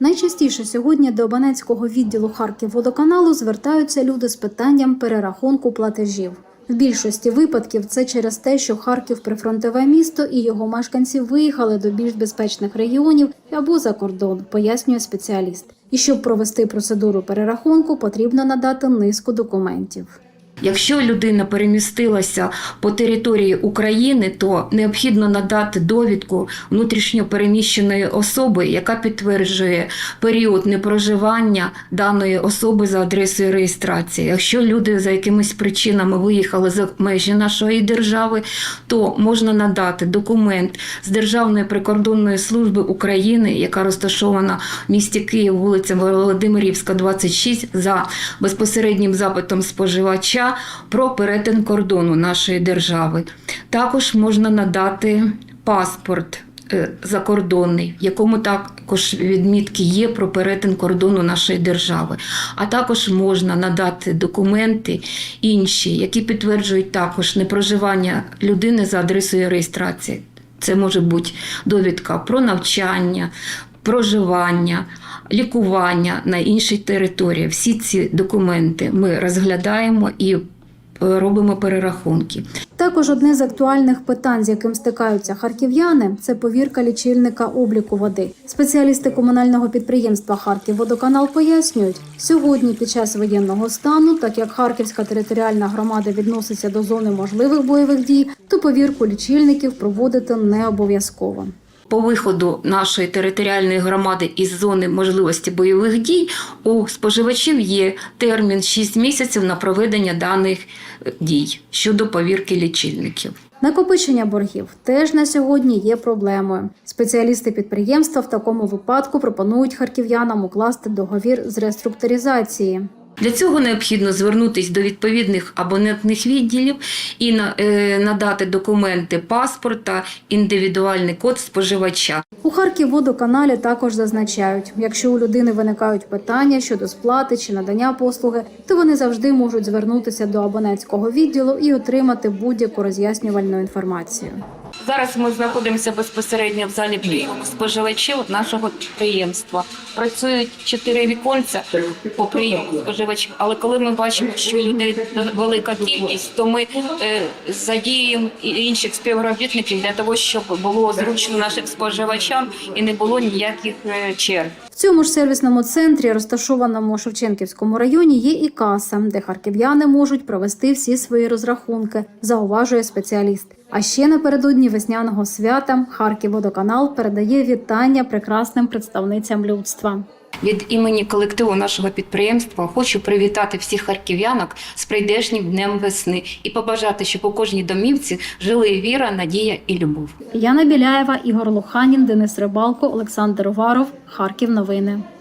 Найчастіше сьогодні до абонентського відділу Харківводоканалу звертаються люди з питанням перерахунку платежів. В більшості випадків це через те, що Харків прифронтове місто і його мешканці виїхали до більш безпечних регіонів або за кордон, пояснює спеціаліст. І щоб провести процедуру перерахунку, потрібно надати низку документів. Якщо людина перемістилася по території України, то необхідно надати довідку внутрішньо переміщеної особи, яка підтверджує період непроживання даної особи за адресою реєстрації. Якщо люди за якимись причинами виїхали за межі нашої держави, то можна надати документ з Державної прикордонної служби України, яка розташована в місті Київ, вулиця Володимирівська, 26, за безпосереднім запитом споживача про перетин кордону нашої держави. Також можна надати паспорт. е, Закордонний, в якому також відмітки є про перетин кордону нашої держави. А також можна надати документи інші, які підтверджують також непроживання людини за адресою реєстрації. Це може бути довідка про навчання, проживання, лікування на іншій території. Всі ці документи ми розглядаємо і е, робимо перерахунки. Також одне з актуальних питань, з яким стикаються харків'яни, це повірка лічильника обліку води. Спеціалісти комунального підприємства Харківводоканал пояснюють, сьогодні під час воєнного стану, так як Харківська територіальна громада відноситься до зони можливих бойових дій, то повірку лічильників проводити не обов'язково. По виходу нашої територіальної громади із зони можливості бойових дій у споживачів є термін 6 місяців на проведення даних е, дій щодо повірки лічильників. Накопичення боргів теж на сьогодні є проблемою. Спеціалісти підприємства в такому випадку пропонують харків'янам укласти договір з реструктуризації. Для цього необхідно звернутися до відповідних абонентних відділів і на- е, надати документи паспорта, індивідуальний код споживача. У Харківводоканалі також зазначають, якщо у людини виникають питання щодо сплати чи надання послуги, то вони завжди можуть звернутися до абонентського відділу і отримати будь-яку роз'яснювальну інформацію. Зараз ми знаходимося безпосередньо в залі споживачів нашого підприємства. Працюють чотири віконця по прийому споживачів. Але коли ми бачимо, що людей велика кількість, то ми е, задіємо інших співробітників для того, щоб було зручно нашим споживачам і не було ніяких е, черг. В цьому ж сервісному центрі, розташованому Шевченківському районі, є і каса, де харків'яни можуть провести всі свої розрахунки, зауважує спеціаліст. А ще напередодні весняного свята Харківводоканал передає вітання прекрасним представницям людства. Від імені колективу нашого підприємства хочу привітати всіх харків'янок з прийдешнім днем весни і побажати, щоб у кожній домівці жили віра, надія і любов. Яна Біляєва, Ігор Луханін, Денис Рибалко, Олександр Уваров. Харків. Новини.